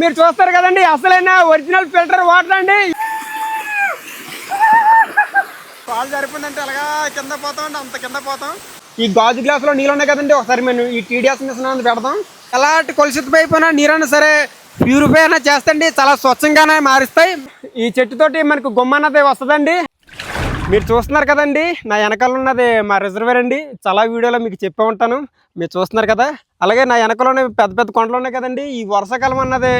మీరు చూస్తారు కదండి అసలైన ఒరిజినల్ ఫిల్టర్ వాటర్ అండి. కాలు సరిపోయిందంటే అలాగా కింద పోతాం అంత కింద పోతాం. ఈ గాజు గ్లాసులో నీళ్ళు ఉన్నాయి కదండి ఒకసారి మేము ఈ టీడీఎస్ మిషన్ అనేది పెడదాం ఎలాంటి కలుషితం అయిపోయినా నీరైనా సరే ప్యూరిఫై అయినా చేస్తండి చాలా స్వచ్ఛంగానే మారుస్తాయి. ఈ చెట్టుతోటి మనకు గుమ్మ అన్నది వస్తుందండి. మీరు చూస్తున్నారు కదండి నా వెనకాల ఉన్నది మా రిజర్వేర్ అండి. చాలా వీడియోలో మీకు చెప్పే ఉంటాను. మీరు చూస్తున్నారు కదా అలాగే నా వెనకలోనే పెద్ద పెద్ద కొండలు ఉన్నాయి కదండి. ఈ వర్షాకాలం అన్నది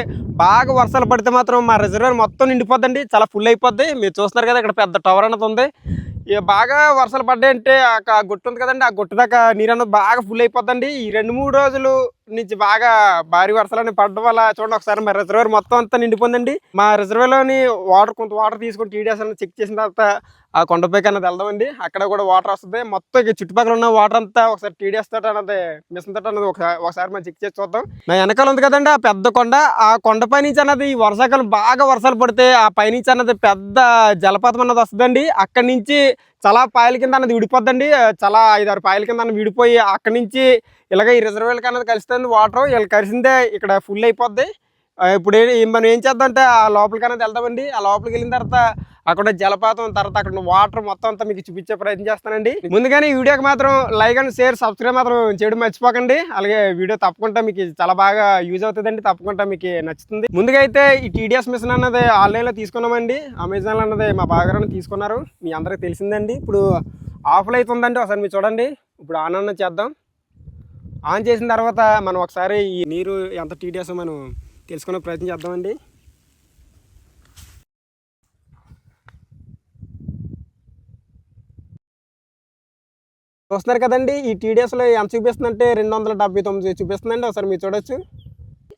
బాగా వర్షాలు పడితే మాత్రం మా రిజర్వేర్ మొత్తం నిండిపోద్దండి. చాలా ఫుల్ అయిపోద్ది. మీరు చూస్తున్నారు కదా ఇక్కడ పెద్ద టవర్ అన్నది ఉంది. ఇక బాగా వర్షాలు పడ్డాయంటే ఆ గుట్టు గుట్ట ఉంది కదండి. ఆ గుట్ట దాకా నీరు అన్నది బాగా ఫుల్ అయిపోద్దండి. ఈ రెండు మూడు రోజులు నుంచి బాగా భారీ వర్షాలని పడడం వల్ల చూడండి ఒకసారి మా రిజర్వేర్ మొత్తం అంతా నిండిపోయిందండి. మా రిజర్వేర్లోని వాటర్ కొంత వాటర్ తీసుకొని టీడీఎస్ అని చెక్ చేసిన తర్వాత ఆ కొండపైకి అన్నది వెళ్దామండి. అక్కడ కూడా వాటర్ వస్తుంది. మొత్తం ఇక చుట్టుపక్కల ఉన్న వాటర్ అంతా ఒకసారి టీడీఎస్ తోట అన్నది మిషన్ తోట అన్నది ఒకసారి ఒకసారి మనం చెక్ చేసి చూద్దాం. నా వెనకాల ఉంది కదండి ఆ పెద్ద కొండ. ఆ కొండపై నుంచి అన్నది ఈ వర్షాకాలం బాగా వర్షాలు పడితే ఆ పైనుంచి అన్నది పెద్ద జలపాతం అన్నది వస్తుందండి. అక్కడి నుంచి చాలా పాయల కింద అన్నది విడిపోద్దండి. చాలా ఐదారు పాయల కింద అన్నది విడిపోయి అక్కడి నుంచి ఇలాగ ఈ రిజర్వేర్కి అనేది కలిసింది వాటర్ ఇలా కలిసిందే ఇక్కడ ఫుల్ అయిపోద్ది. ఇప్పుడు మనం ఏం చేద్దాం అంటే ఆ లోపలికి అనేది వెళ్దామండి. ఆ లోపలికి వెళ్ళిన తర్వాత అక్కడ జలపాతం తర్వాత అక్కడ వాటర్ మొత్తం అంతా మీకు చూపించే ప్రయత్నం చేస్తానండి. ముందుగానే వీడియోకి మాత్రం లైక్ అండ్ షేర్ సబ్స్క్రైబ్ మాత్రం చేయడం మర్చిపోకండి. అలాగే వీడియో తప్పకుండా మీకు చాలా బాగా యూజ్ అవుతుందండి. తప్పకుండా మీకు నచ్చుతుంది. ముందుగా అయితే ఈ టీడీఎస్ మిషన్ అన్నది ఆన్లైన్లో తీసుకున్నామండి. అమెజాన్లో అన్నది మా బాగారాన్ని తీసుకున్నారు. మీ అందరికి తెలిసిందండి. ఇప్పుడు ఆఫ్లో అవుతుందండి. ఉందండి ఒకసారి మీరు చూడండి. ఇప్పుడు ఆన్ అన్న చేద్దాం. ఆన్ చేసిన తర్వాత మనం ఒకసారి ఈ నీరు ఎంత టీడీఎస్ మనం తెలుసుకునే ప్రయత్నం చేద్దామండి. చూస్తున్నారు కదండి ఈ టీడీఎస్లో ఎంత చూపిస్తుందంటే రెండు వందల డెబ్బై తొమ్మిది చూపిస్తుందండి ఒకసారి మీరు చూడొచ్చు.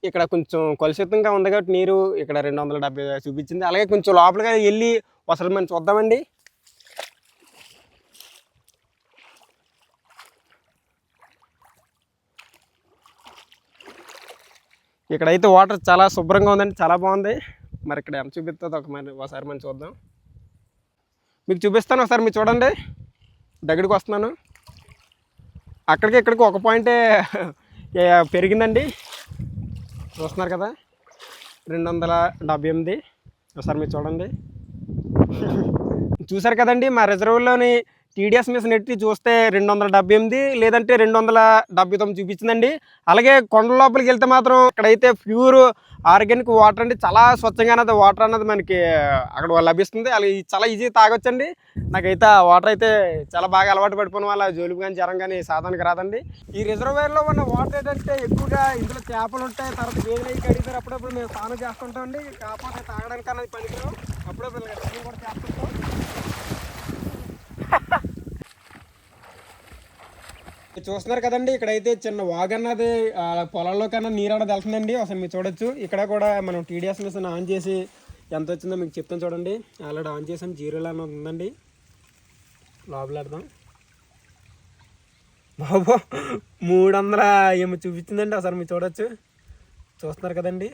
ఇక్కడ కొంచెం కలుషితంగా ఉంది కాబట్టి నీరు ఇక్కడ రెండు వందల డెబ్బై చూపించింది. అలాగే కొంచెం లోపలికి వెళ్ళి ఒకసారి మనం చూద్దామండి. ఇక్కడైతే వాటర్ చాలా శుభ్రంగా ఉందండి చాలా బాగుంది. మరి ఇక్కడ ఎంత చూపిస్తుంది ఒక మరి ఒకసారి మనం చూద్దాం. మీకు చూపిస్తాను ఒకసారి మీరు చూడండి. దగ్గరికి వస్తున్నాను. అక్కడికి ఇక్కడికి ఒక పాయింటే పెరిగిందండి. చూస్తున్నారు కదా రెండు వందల డెబ్బై ఎనిమిది. ఒకసారి మీరు చూడండి. చూసారు కదండి మా రిజర్వ్లోని టీడీఎస్ మిషన్ ఎట్టి చూస్తే రెండు వందల డెబ్బై ఎనిమిది లేదంటే రెండు వందల డెబ్బై తొమ్మిది చూపించిందండి. అలాగే కొండ లోపలికి వెళ్తే మాత్రం ఇక్కడైతే ప్యూర్ ఆర్గానిక్ వాటర్ అండి. చాలా స్వచ్ఛంగా అనేది వాటర్ అన్నది మనకి అక్కడ లభిస్తుంది. అలాగే చాలా ఈజీ తాగొచ్చండి. నాకైతే ఆ వాటర్ అయితే చాలా బాగా అలవాటు పడిపోయిన వల్ల జోలుపు కానీ జ్వరం కానీ సాధారణకి రాదండి. ఈ రిజర్వేర్లో ఉన్న వాటర్ ఏంటంటే ఎక్కువగా ఇందులో చేపలు ఉంటాయి. తర్వాత గేదెలు అవి కడిగితే అప్పుడప్పుడు మేము స్నానం చేస్తుంటామండి. కాకపోతే తాగడానికి అనేది పనికిరావు. అప్పుడప్పుడు కూడా చేస్తుంటాం. చూస్తున్నారు కదండి ఇక్కడైతే చిన్న వాగన్నది ఆ, పొలాల్లో కన్నా నీరు అన్నది వెళ్తుందండి. అసలు మీరు చూడొచ్చు. ఇక్కడ కూడా మనం టీడీఎస్ మిషన్ ఆన్ చేసి ఎంత వచ్చిందో మీకు చెప్తాను చూడండి. ఆల్రెడీ ఆన్ చేసాం జీరోలో అన్నది ఉందండి. లోపల పెడదాం బాబు మూడు వందల ఏమో చూపించిందండి. ఒకసారి మీరు చూడొచ్చు. చూస్తున్నారు కదండి.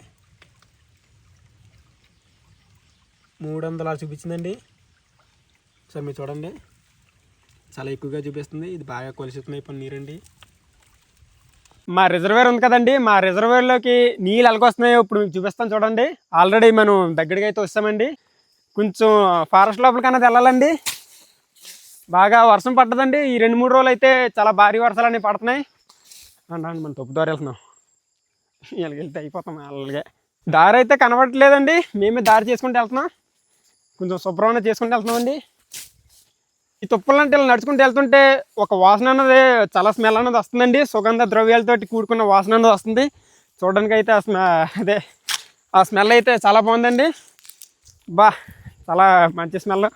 మూడు వందల చూపించిందండి. ఒకసారి మీరు చూడండి. చాలా ఎక్కువగా చూపిస్తుంది. ఇది బాగా కలుషితం అయిపోయిన నీరండి. మా రిజర్వేర్ ఉంది కదండి. మా రిజర్వేర్లోకి నీళ్ళు ఎలాగొస్తున్నాయో ఇప్పుడు మీకు చూపిస్తాను చూడండి. ఆల్రెడీ మనం దగ్గరికి అయితే వస్తామండి కొంచెం ఫారెస్ట్ లోపలికైనా వెళ్ళాలండి. బాగా వర్షం పడ్డదండి. ఈ రెండు మూడు రోజులు అయితే చాలా భారీ వర్షాలు అనేవి పడుతున్నాయి అండి మనం తప్పు దారి వెళ్తున్నాం ఇలాగ వెళ్తే అయిపోతాం అలాగే. దారి అయితే కనబడట్లేదండి. మేమే దారి చేసుకుంటూ వెళ్తున్నాం. కొంచెం శుభ్రమైన చేసుకుంటూ వెళ్తున్నామండి. ఈ తుప్పలంటే ఇలా నడుచుకుంటూ వెళ్తుంటే ఒక వాసన అన్నది చాలా స్మెల్ అన్నది వస్తుందండి. సుగంధ ద్రవ్యాలతోటి కూడుకున్న వాసన అన్నది వస్తుంది. చూడడానికి అయితే ఆ స్మె అదే ఆ స్మెల్ అయితే చాలా బాగుందండి. బా చాలా మంచి స్మెల్.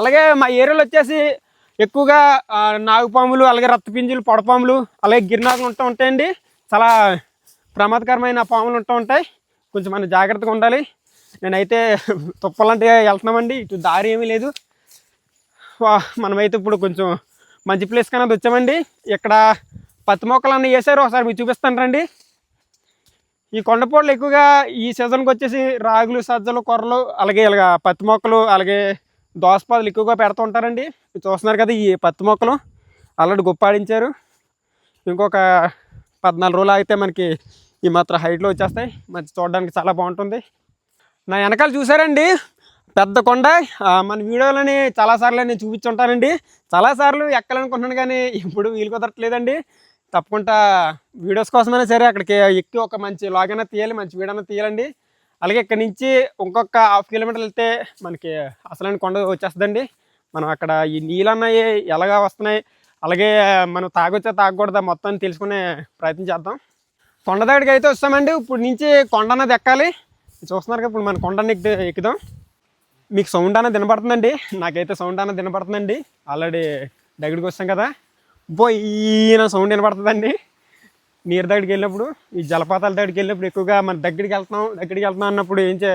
అలాగే మా ఏరియాలో వచ్చేసి ఎక్కువగా నాగుపాములు అలాగే రక్తపింజులు పొడపాములు అలాగే గిరినాగులు ఉంటూ ఉంటాయండి. చాలా ప్రమాదకరమైన పాములు ఉంటూ ఉంటాయి. కొంచెం మనం జాగ్రత్తగా ఉండాలి. నేనైతే తుప్పలంటే వెళ్తున్నామండి. ఇటు దారి ఏమీ లేదు. మనమైతే ఇప్పుడు కొంచెం మంచి ప్లేస్ కన్నా వచ్చామండి. ఇక్కడ పత్తి మొక్కలు అన్నీ వేసారు. ఒకసారి మీకు చూపిస్తాను రండి. ఈ కొండపోళ్ళు ఎక్కువగా ఈ సీజన్కి వచ్చేసి రాగులు సజ్జలు కొర్రలు అలాగే ఇలాగ పత్తి మొక్కలు అలాగే దోసపాదులు ఎక్కువగా పెడుతూ ఉంటారండి. మీరు చూస్తున్నారు కదా ఈ పత్తి మొక్కలు ఆల్రెడీ గుప్పాడించారు ఇంకొక పద్నాలుగు రోజులు ఆగితే మనకి ఈ మాత్రం హైట్లో వచ్చేస్తాయి. మంచి చూడడానికి చాలా బాగుంటుంది. నా వెనకాల చూసారండి. పెద్ద కొండ. మన వీడియోలని చాలాసార్లు నేను చూపించుంటానండి. చాలాసార్లు ఎక్కాలనుకుంటున్నాను కానీ ఇప్పుడు వీలు కుదరట్లేదండి. తప్పకుండా వీడియోస్ కోసమైనా సరే అక్కడికి ఎక్కి ఒక మంచి లాగ్ అయినా తీయాలి మంచి వీడియో అయినా తీయాలండి. అలాగే ఇక్కడ నుంచి ఇంకొక హాఫ్ కిలోమీటర్ వెళ్తే మనకి అసలైన కొండ వచ్చేస్తుందండి. మనం అక్కడ ఈ నీళ్ళు అన్నవి ఎలాగా వస్తున్నాయి అలాగే మనం తాగొచ్చా తాగకూడదా మొత్తం తెలుసుకునే ప్రయత్నం చేద్దాం. కొండ దగ్గరికి అయితే వస్తామండి. ఇప్పుడు నుంచి కొండ అన్నది ఎక్కాలి. చూస్తున్నారు కదా ఇప్పుడు మన కొండని ఎక్కి ఎక్కుదాం. మీకు సౌండ్ అన్నది వినపడుతుందండి? నాకైతే సౌండ్ అన్నది వినపడుతుందండి. ఆల్రెడీ దగ్గరికి వస్తాం కదా. పోయిన సౌండ్ వినపడుతుందండి. నీరు దగ్గరికి వెళ్ళినప్పుడు ఈ జలపాతాల దగ్గరికి వెళ్ళినప్పుడు ఎక్కువగా మన దగ్గరికి వెళ్తున్నాం దగ్గరికి వెళ్తున్నాం అన్నప్పుడు ఏం చే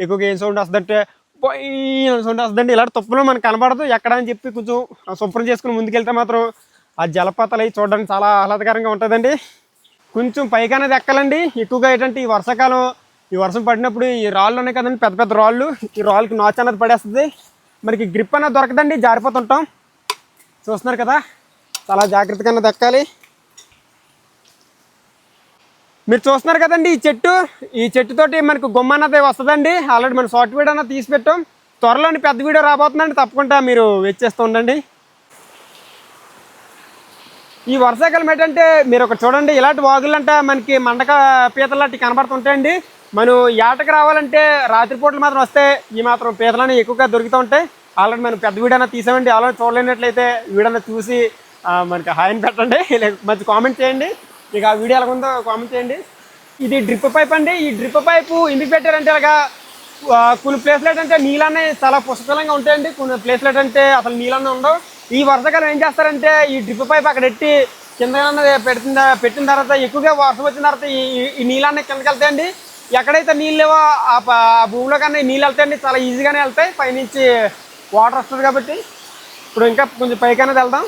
ఎక్కువగా ఏం సౌండ్ వస్తుందంటే పోయిన సౌండ్ వస్తుందండి. ఇలాంటి తప్పులో మనకు కనబడదు. ఎక్కడ అని చెప్పి కొంచెం శుభ్రం చేసుకుని ముందుకెళ్తే మాత్రం ఆ జలపాతాలు అవి చూడడానికి చాలా ఆహ్లాదకరంగా ఉంటుందండి. కొంచెం పైకి అనేది ఎక్కాలండి. ఎక్కువగా ఏంటంటే ఈ వర్షాకాలం ఈ వర్షం పడినప్పుడు ఈ రాళ్ళు ఉన్నాయి కదండి పెద్ద పెద్ద రాళ్ళు. ఈ రాళ్ళకి నాచు అనేది పడేస్తుంది. మనకి గ్రిప్ అనేది దొరకదండి జారిపోతుంటాం. చూస్తున్నారు కదా చాలా జాగ్రత్తగా దక్కాలి మీరు చూస్తున్నారు కదండి ఈ చెట్టు. ఈ చెట్టుతోటి మనకు గుమ్మ అన్నది వస్తుందండి. ఆల్రెడీ మనం షార్ట్ వీడియో అన్నది తీసి పెట్టాం. త్వరలోని పెద్ద వీడియో రాబోతుందండి. తప్పకుండా మీరు వెచ్చేస్తూ ఉండండి. ఈ వర్షాకాలం ఏంటంటే మీరు ఒకటి చూడండి. ఇలాంటి వాగులంటే మనకి మండక పీతలు కనబడుతుంటాయండి. మనం ఏటకు రావాలంటే రాత్రిపూటలు మాత్రం వస్తే ఈ మాత్రం పీతలని ఎక్కువగా దొరుకుతూ ఉంటాయి. ఆల్రెడీ మనం పెద్ద వీడియో తీసామండి. ఆల్రెడీ చూడలేనట్లయితే వీడియో చూసి మనకి హాయిని పెట్టండి. మంచి కామెంట్ చేయండి. ఇక ఆ వీడియో ఎలా ఉందో కామెంట్ చేయండి. ఇది డ్రిప్ పైప్ అండి. ఈ డ్రిప్ పైపు ఎందుకు పెట్టారంటే ఇలాగా కొన్ని ప్లేస్లు ఏంటంటే నీళ్ళనే చాలా పుష్కలంగా ఉంటాయండి. కొన్ని ప్లేస్లు ఏంటంటే అసలు నీళ్ళనే ఉండవు. ఈ వర్షాకాలం ఏం చేస్తారంటే ఈ డ్రిప్ పైప్ అక్కడ ఎట్టి కింద పెట్టిన పెట్టిన తర్వాత ఎక్కువగా వర్షం వచ్చిన తర్వాత ఈ ఈ- ఈ నీళ్ళన్నీ కిందకి వెళ్తాయండి. ఎక్కడైతే నీళ్ళు లేవో ఆ భూమిలో కన్నా నీళ్ళు వెళ్తాయండి చాలా ఈజీగానే వెళ్తాయి. పైనుంచి వాటర్ వస్తుంది కాబట్టి ఇప్పుడు ఇంకా కొంచెం పైకైనా వెళ్దాం.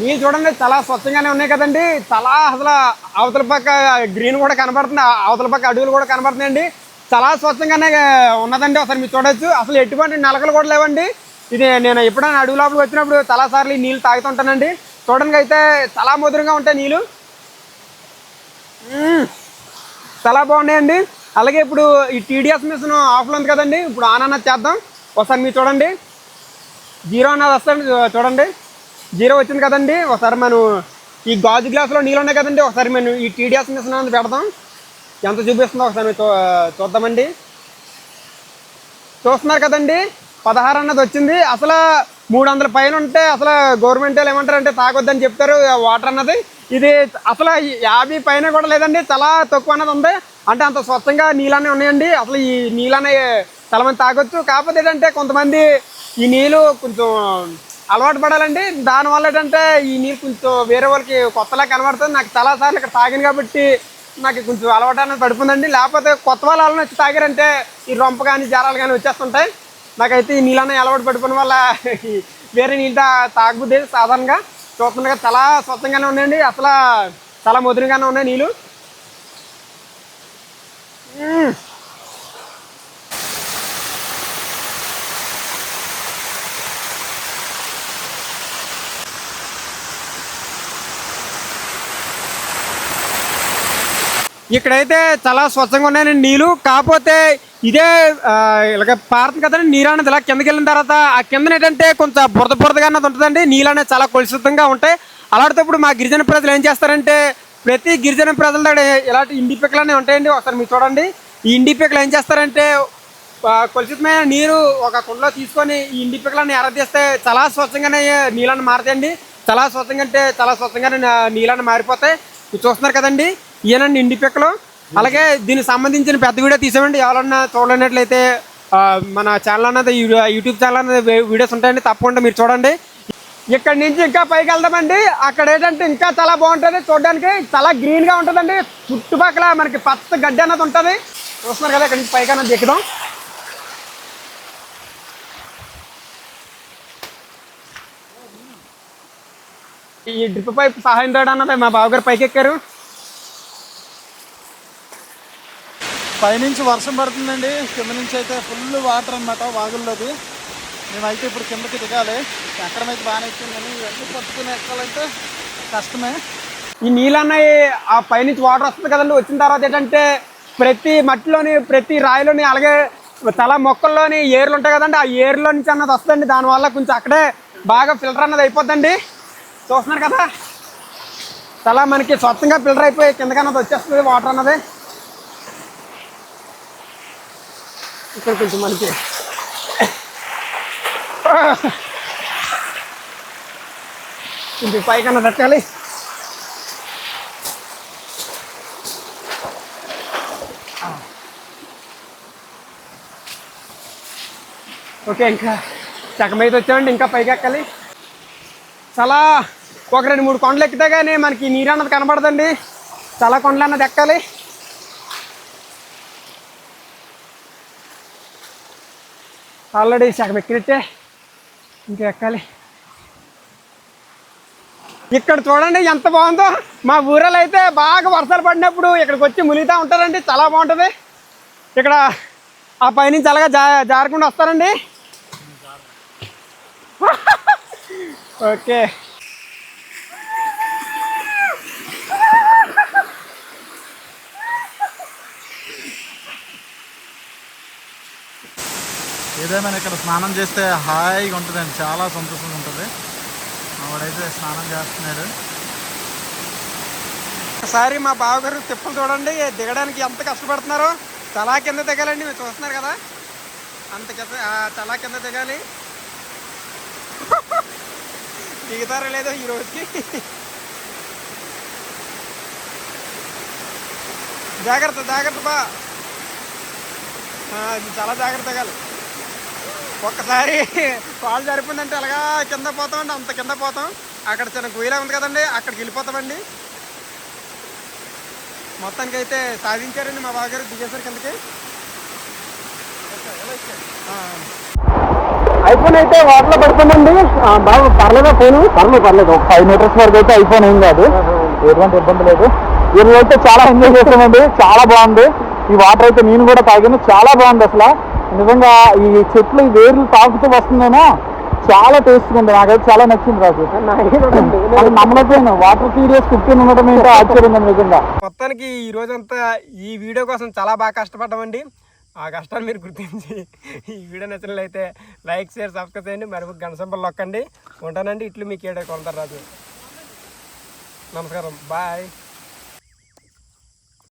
నీళ్ళు చూడండి చాలా స్వచ్ఛంగానే ఉన్నాయి కదండి. చాలా అసలు అవతల పక్క గ్రీన్ కూడా కనబడుతుంది అవతల పక్క అడవులు కూడా కనబడుతున్నాయండి. చాలా స్వచ్ఛంగానే ఉన్నదండి. ఒకసారి మీరు చూడొచ్చు. అసలు ఎటువంటి నలకలు కూడా లేవండి. ఇది నేను ఎప్పుడైనా అడవి లోపలికి వచ్చినప్పుడు చాలా సార్లు ఈ నీళ్ళు తాగుతుంటానండి చూడడానికి అయితే చాలా మధురంగా ఉంటాయి నీళ్ళు. చాలా బాగున్నాయండి. అలాగే ఇప్పుడు ఈ టీడీఎస్ మిషన్ ఆఫ్లో ఉంది కదండి. ఇప్పుడు ఆన్ అన్నది చేద్దాం. ఒకసారి మీరు చూడండి. జీరో అన్నది వస్తుంది. చూడండి. జీరో వచ్చింది కదండి. ఒకసారి మనం ఈ గాజు గ్లాసులో నీళ్ళు ఉన్నాయి కదండి. ఒకసారి మనం ఈ టీడీఎస్ మిషన్ అనేది పెడదాం. ఎంత చూపిస్తుందో ఒకసారి చూ చూద్దామండి. చూస్తున్నారు కదండి. పదహారు అన్నది వచ్చింది. అసలు మూడు వందల పైన ఉంటే అసలు గవర్నమెంట్ వాళ్ళు ఏమంటారు అంటే తాగొద్దని చెప్తారు వాటర్ అన్నది. ఇది అసలు యాభై పైన కూడా లేదండి చాలా తక్కువ అన్నది ఉంది. అంటే అంత స్వచ్ఛంగా నీళ్ళనే ఉన్నాయండి. అసలు ఈ నీళ్ళనే చాలా మంది తాగొచ్చు. కాకపోతే ఏంటంటే కొంతమంది ఈ నీళ్ళు కొంచెం అలవాటు పడాలండి. దానివల్ల ఏంటంటే ఈ నీళ్ళు కొంచెం వేరే వాళ్ళకి కొత్తలా కనబడుతుంది. నాకు చాలాసార్లు ఇక్కడ తాగాను కాబట్టి నాకు కొంచెం అలవాటు అనేది పడుతుందండి లేకపోతే కొత్త వాళ్ళు వాళ్ళని వచ్చి తాగారంటే ఈ రొంప కానీ జారాలు కానీ వచ్చేస్తుంటాయి. నాకైతే ఈ నీళ్ళనే అలవాటు పడిపోయిన వల్ల వేరే నీళ్ళ తాగుద్ది సాధారణంగా చూస్తుండగా చాలా స్వచ్ఛంగానే ఉన్నాయండి. అసలు చాలా మధురంగానే ఉన్నాయి నీళ్ళు. ఇక్కడైతే చాలా స్వచ్ఛంగా ఉన్నాయండి నీళ్ళు. కాకపోతే ఇదే ఇలాగ పారుతుంది కదండి నీరు అనేది ఇలా కిందకి వెళ్ళిన తర్వాత ఆ కింద ఏంటంటే కొంచెం బురద బురదగా అన్నది ఉంటుందండి. నీళ్ళు అనేది చాలా కలుషితంగా ఉంటాయి. అలాంటప్పుడు మా గిరిజన ప్రజలు ఏం చేస్తారంటే ప్రతి గిరిజన ప్రజల దగ్గర ఇలాంటి ఇండి పిక్కలు అనేవి ఉంటాయండి. ఒకసారి మీరు చూడండి. ఈ ఇండి పిక్కలు ఏం చేస్తారంటే కలుషితమైన నీరు ఒక కుండలో తీసుకొని ఈ ఇండి పిక్కలను ఎరదీస్తే చాలా స్వచ్ఛంగానే నీళ్ళని మారుతాయండి. చాలా స్వచ్ఛంగా అంటే చాలా స్వచ్ఛంగానే నీళ్ళని మారిపోతాయి. మీరు చూస్తున్నారు కదండి. ఈయనండి ఇండి పిక్కలు. అలాగే దీనికి సంబంధించిన పెద్ద వీడియో తీసామండి ఎవరన్నా చూడలేనట్లయితే మన ఛానల్ అన్నది యూట్యూబ్ ఛానల్ అన్నది వీడియోస్ ఉంటాయండి. తప్పకుండా మీరు చూడండి. ఇక్కడ నుంచి ఇంకా పైకి వెళ్దామండి. అక్కడ ఏంటంటే ఇంకా చాలా బాగుంటుంది. చూడడానికి చాలా గ్రీన్గా ఉంటుందండి. చుట్టుపక్కల మనకి పచ్చ గడ్డి అన్నది ఉంటుంది. చూస్తున్నారు కదా ఇక్కడ నుంచి పైకి అన్నది ఎక్కుదాం. ఈ డ్రిప్ పైప్ సహాయం తోడు అన్నది మా బావగారు పైకి ఎక్కారు పైనుంచి వర్షం పడుతుందండి. కింద నుంచి అయితే ఫుల్ వాటర్ అనమాట వాగుల్లోది. మేమైతే ఇప్పుడు కిందకి దిగాలి. ఎక్కడమైతే బాగానే ఇచ్చింది కానీ ఇవన్నీ పట్టుకుని ఎక్కాలంటే కష్టమే. ఈ నీళ్ళు ఆ పైనుంచి వాటర్ వస్తుంది కదండి. వచ్చిన తర్వాత ఏంటంటే ప్రతి మట్టిలోని ప్రతి రాయిలోని అలాగే తల మొక్కల్లోని ఏర్లు ఉంటాయి కదండి. ఆ ఏర్లో నుంచి అన్నది వస్తుందండి. దానివల్ల కొంచెం అక్కడే బాగా ఫిల్టర్ అన్నది అయిపోద్దండి. చూస్తున్నారు కదా? చాలా మనకి స్వచ్ఛంగా ఫిల్టర్ అయిపోయి కిందకన్నది వచ్చేస్తుంది వాటర్ అన్నది. ఇక్కడ కొంచెం మనకి కొంచెం పైకన్నా తట్టాలి ఓకే ఇంకా సగం అయితే వచ్చామండి ఇంకా పైకి ఎక్కాలి. చాలా ఒక రెండు మూడు కొండలు ఎక్కితే కానీ మనకి నీరు అన్నది కనబడదండి. చాలా కొండలు అన్నది ఎక్కాలి. ఆల్రెడీ సగం ఎక్కినట్టే ఇంకా ఎక్కాలి. ఇక్కడ చూడండి ఎంత బాగుందో. మా ఊరలో అయితే బాగా వర్షాలు పడినప్పుడు ఇక్కడికి వచ్చి మునిగుతూ ఉంటారండి. చాలా బాగుంటుంది. ఇక్కడ ఆ పైనుంచి అలాగా జా జారకుండా వస్తారండి. ఓకే. ఏదేమైనా ఇక్కడ స్నానం చేస్తే హాయిగా ఉంటుందండి. చాలా సంతోషంగా ఉంటుంది. వాడైతే స్నానం చేస్తున్నాడు ఒకసారి మా బావగారు తిప్పలు చూడండి. దిగడానికి ఎంత కష్టపడుతున్నారో. తలా కింద దిగాలండి. మీరు చూస్తున్నారు కదా. అంత కింద తలా కింద దిగాలి. దిగుతారో లేదో ఈ రోజుకి. జాగ్రత్త జాగ్రత్త బా. చాలా జాగ్రత్త దిగాలి. ఒక్కసారి కాలు జరిపిందంటే అలాగా కింద పోతామండి అంత కింద పోతాం. అక్కడ చిన్న గుయ్యలా ఉంది కదండి అక్కడికి వెళ్ళిపోతామండి. మొత్తానికి అయితే సాధించారండి మా బావగారు దిగేశారు కిందకి. ఐఫోన్ అయితే వాటర్లో పడుతుందండి బాబు పర్లేదా ఫోన్? పర్లేదు పర్లేదు. ఒక ఫైవ్ మీటర్స్ వరకు అయితే ఐఫోన్ ఏం కాదు. ఎటువంటి ఇబ్బంది లేదు. వీళ్ళు అయితే చాలా ఎంజాయ్ చేసామండి. చాలా బాగుంది. ఈ వాటర్ అయితే నేను కూడా తాగాను. చాలా బాగుంది అసలు. నిజంగా ఈ చెట్లు ఈ వేర్లు తాకుతూ వస్తుందేమో చాలా టేస్ట్గా ఉంది. నాకైతే చాలా నచ్చింది రాజు. అది నమ్మలేకపోయాను. వాటర్ పీరియస్ ఫిఫ్టీన్ ఉండడం ఏంటో ఆశ్చర్యంగా నిజంగా. మొత్తానికి ఈ రోజంతా ఈ వీడియో కోసం చాలా బాగా కష్టపడ్డామండి. ఆ కష్టాన్ని మీరు గుర్తించి ఈ వీడియో నచ్చినట్లయితే లైక్ షేర్ సబ్స్క్రైబ్ చేయండి. మరి గంట సింబల్ నొక్కండి ఉంటానండి. ఇట్లు మీకు ఏడే కొంటారు రాజు. నమస్కారం. బాయ్.